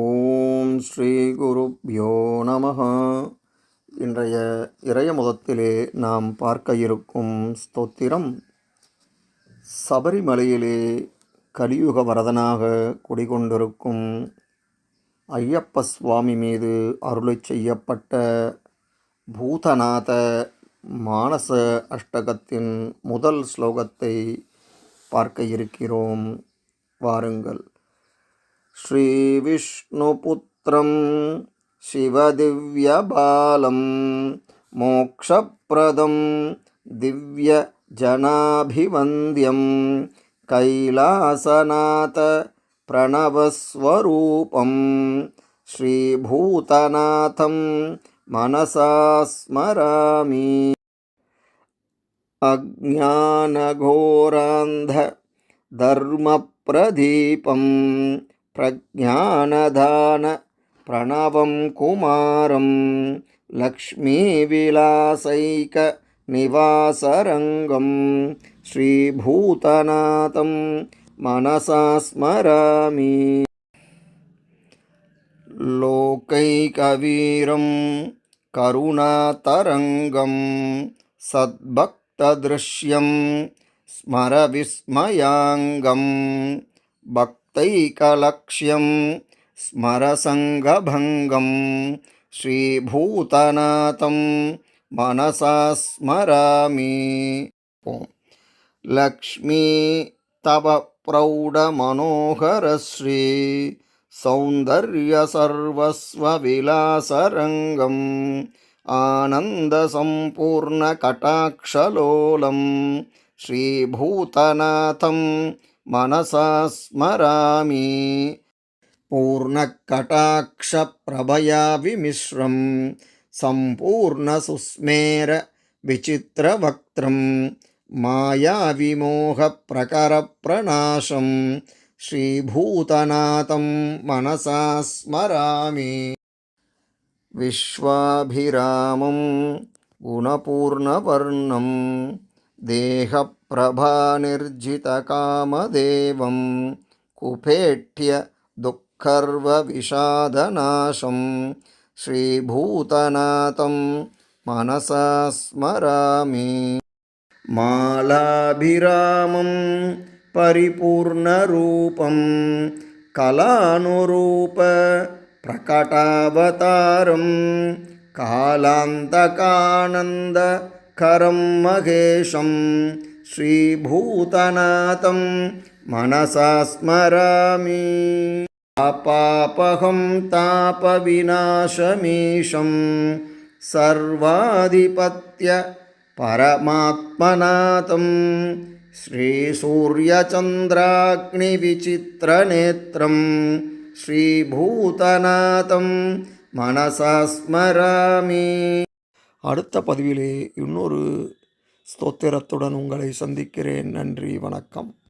ஓம் ஸ்ரீ குருப்யோ நம இன்றைய இறைய முதத்திலே நாம் பார்க்க இருக்கும் ஸ்தோத்திரம். சபரிமலையிலே கலியுக வரதனாக குடிகொண்டிருக்கும் ஐயப்ப சுவாமி மீது அருளை செய்யப்பட்ட பூதநாத மானச அஷ்டகத்தின் முதல் ஸ்லோகத்தை பார்க்க இருக்கிறோம். வாருங்கள். श्रीविष्णुपुत्रं शिवदिव्यबालं मोक्षप्रदं दिव्यजनाभिवन्द्यं कैलासनाथ प्रणवस्वरूपं श्रीभूतनाथं मनसा स्मरामि। अज्ञानघोरान्धधर्मप्रदीपं प्रज्ञानदान प्रणवं कुमारं लक्ष्मीविलासैकनिवासरङ्गं श्रीभूतनाथं मनसा स्मरामि। लोकैकवीरं करुणातरङ्गं सद्भक्तदृश्यं स्मरविस्मयाङ्गं भक् तैकलक्ष्यं स्मरसङ्गभङ्गं श्रीभूतनाथं मनसा स्मरामि। लक्ष्मी तव प्रौढमनोहरश्री सौन्दर्यसर्वस्वविलासरङ्गम् आनन्दसम्पूर्णकटाक्षलोलं श्रीभूतनाथं मनसा स्मरामि। पूर्णकटाक्षप्रभया विमिश्रं सम्पूर्णसुस्मेरविचित्रवक्त्रं मायाविमोहप्रकरप्रणाशं श्रीभूतनाथं मनसा स्मरामि। विश्वाभिरामं गुणपूर्णवर्णं देहप्रभानिर्जितकामदेवं कुपेट्य दुःखर्वविषादनाशं श्रीभूतनाथं मनसा स्मरामि। मालाभिरामं परिपूर्णरूपं कलानुरूप प्रकटावतारं महेशं श्रीभूतनाथं मनसा स्मरामि। अपापहं तापविनाशमीशं सर्वाधिपत्य परमात्मनाथं श्रीसूर्यचन्द्राग्निविचित्रनेत्रं श्रीभूतनाथं मनसा स्मरामि। அடுத்த பதிவிலே இன்னொரு ஸ்தோத்திரத்துடன் உங்களை சந்திக்கிறேன். நன்றி வணக்கம்.